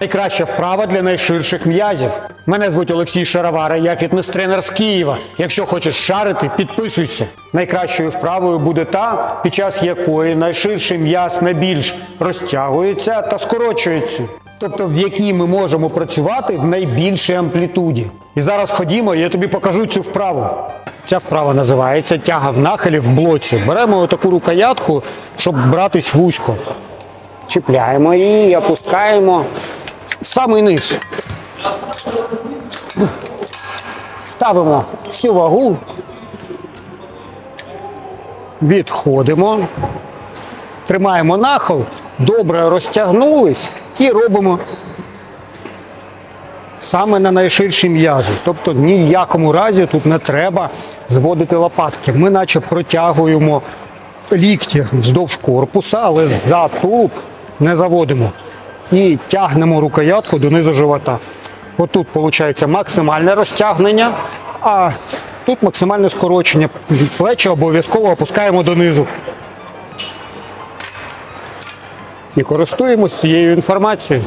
Найкраща вправа для найширших м'язів. Мене звуть Олексій Шаровара, я фітнес-тренер з Києва. Якщо хочеш шарити, підписуйся. Найкращою вправою буде та, під час якої найширший м'яз найбільш розтягується та скорочується. Тобто в якій ми можемо працювати в найбільшій амплітуді. І зараз ходімо, я тобі покажу цю вправу. Ця вправа називається тяга в нахилі в блоці. Беремо таку рукоятку, щоб братись вузько. Чіпляємо її опускаємо самий низ. Ставимо всю вагу. Відходимо. Тримаємо нахил, добре розтягнулись і робимо саме на найширші м'язи. Тобто ні в якому разі тут не треба зводити лопатки. Ми наче протягуємо лікті вздовж корпуса, але за тулуб не заводимо. І тягнемо рукоятку донизу живота. Отут виходить максимальне розтягнення, а тут максимальне скорочення. Плечі обов'язково опускаємо донизу. І користуємось цією інформацією.